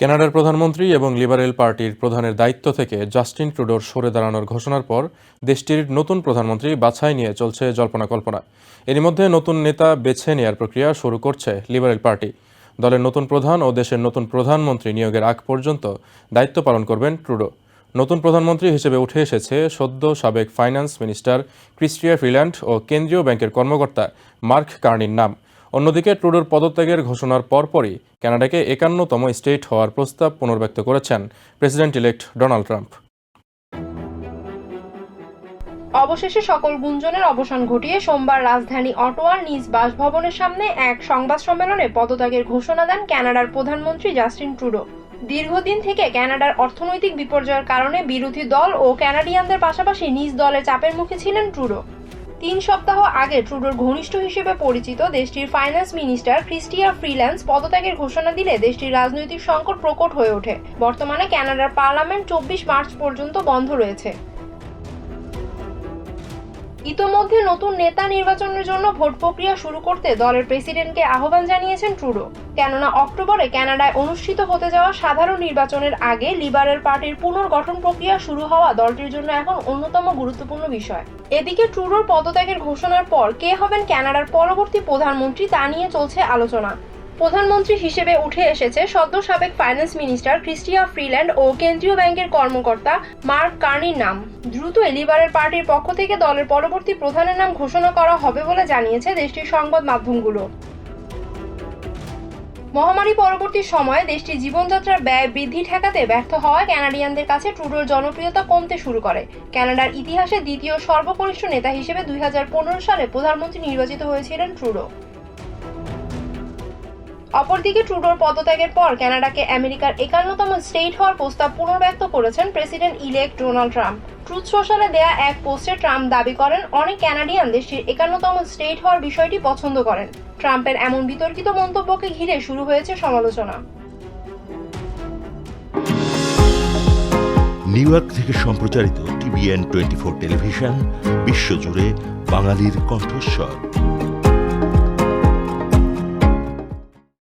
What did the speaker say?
কানাডার প্রধানমন্ত্রী এবং লিবারেল পার্টির প্রধানের দায়িত্ব থেকে জাস্টিন ট্রুডোর সরে দাঁড়ানোর ঘোষণার পর দেশটির নতুন প্রধানমন্ত্রী বাছাই নিয়ে চলছে জল্পনা কল্পনা এরই মধ্যে নতুন নেতা বেছে নেয়ার প্রক্রিয়া শুরু করছে লিবারেল পার্টি। দলের নতুন প্রধান ও দেশের নতুন প্রধানমন্ত্রী নিয়োগের আগ পর্যন্ত দায়িত্ব পালন করবেন ট্রুডো। নতুন প্রধানমন্ত্রী হিসেবে উঠে এসেছে সদ্য সাবেক ফাইন্যান্স মিনিস্টার ক্রিস্টিয়া ফ্রিল্যান্ড ও কেন্দ্রীয় ব্যাংকের কর্মকর্তা মার্ক কার্নির নাম। অন্যদিকে ট্রুডোর পদত্যাগের ঘোষণার পরপরই কানাডাকে একান্নতম স্টেট হওয়ার প্রস্তাব পুনর্ব্যক্ত করেছেন প্রেসিডেন্ট ইলেক্ট ডোনাল্ড ট্রাম্প। অবশেষে সকল গুঞ্জনের অবসান ঘটিয়ে সোমবার রাজধানী অটোয়ার নিজ বাসভবনের সামনে এক সংবাদ সম্মেলনে পদত্যাগের ঘোষণা দেন কানাডার প্রধানমন্ত্রী জাস্টিন ট্রুডো। দীর্ঘদিন থেকে কানাডার অর্থনৈতিক বিপর্যয়ের কারণে বিরোধী দল ও কানাডিয়ানদের পাশাপাশি নিজ দলের চাপের মুখে ছিলেন ট্রুডো। তিন সপ্তাহ আগে ট্রুডোর ঘনিষ্ঠ হিসেবে পরিচিত দেশটির ফাইন্যান্স মিনিস্টার ক্রিস্টিয়া ফ্রিল্যান্স পদত্যাগের ঘোষণা দিলে দেশটির রাজনৈতিক সংকট প্রকট হয়ে ওঠে। বর্তমানে কানাডার পার্লামেন্ট চব্বিশ মার্চ পর্যন্ত বন্ধ রয়েছে। ইতোমধ্যে নতুন নেতা নির্বাচনের জন্য ভোট প্রক্রিয়া শুরু করতে দলের প্রেসিডেন্টকে আহ্বান জানিয়েছেন ট্রুডো। কেননা অক্টোবরে কানাডায় অনুষ্ঠিত হতে যাওয়া সাধারণ নির্বাচনের আগে লিবারেল পার্টির পুনর্গঠন প্রক্রিয়া শুরু হওয়া দলটির জন্য এখন অন্যতম গুরুত্বপূর্ণ বিষয়। এদিকে ট্রুডোর পদত্যাগের ঘোষণার পর কে হবেন কানাডার পরবর্তী প্রধানমন্ত্রী তা নিয়ে চলছে আলোচনা। প্রধানমন্ত্রী হিসেবে উঠে এসেছে সদ্য সাবেক ফাইন্যান্স মিনিস্টার ক্রিস্টিয়া ফ্রিল্যান্ড ও কেন্দ্রীয় ব্যাংকের কর্মকর্তা মার্ক কার্নির নাম। দ্রুতই লিবারেল পার্টির পক্ষ থেকে দলের পরবর্তী প্রধানের নাম ঘোষণা করা হবে বলে জানিয়েছে দেশটির সংবাদ মাধ্যমগুলো। মহামারী পরবর্তী সময়ে দেশটির জীবনযাত্রার ব্যয় বৃদ্ধি ঠেকাতে ব্যর্থ হওয়ায় কানাডিয়ানদের কাছে ট্রুডোর জনপ্রিয়তা কমতে শুরু করে। কানাডার ইতিহাসে দ্বিতীয় সর্বকনিষ্ঠ নেতা হিসেবে দুই হাজার পনেরো সালে প্রধানমন্ত্রী নির্বাচিত হয়েছিলেন ট্রুডো। অপরদিকে ট্রুডোর পদত্যাগের পর কানাডাকে আমেরিকার একান্নতম স্টেট হওয়ার প্রস্তাব পুনর্ব্যক্ত করেছেন president elect Donald Trump. Truth সোশ্যালে দেয়া এক পোস্টে ট্রাম্প দাবি করেন, অনেক কানাডিয়ান দেশটির একান্নতম স্টেট হওয়ার বিষয়টি পছন্দ করেন। ট্রাম্পের এমন বিতর্কিত মন্তব্যকে ঘিরে শুরু হয়েছে সমালোচনা। নিউ ইয়র্ক থেকে সম্প্রচারিত টিভিএন টোয়েন্টি ফোর টেলিভিশন, বিশ্বজুড়ে বাঙালির কণ্ঠস্বর।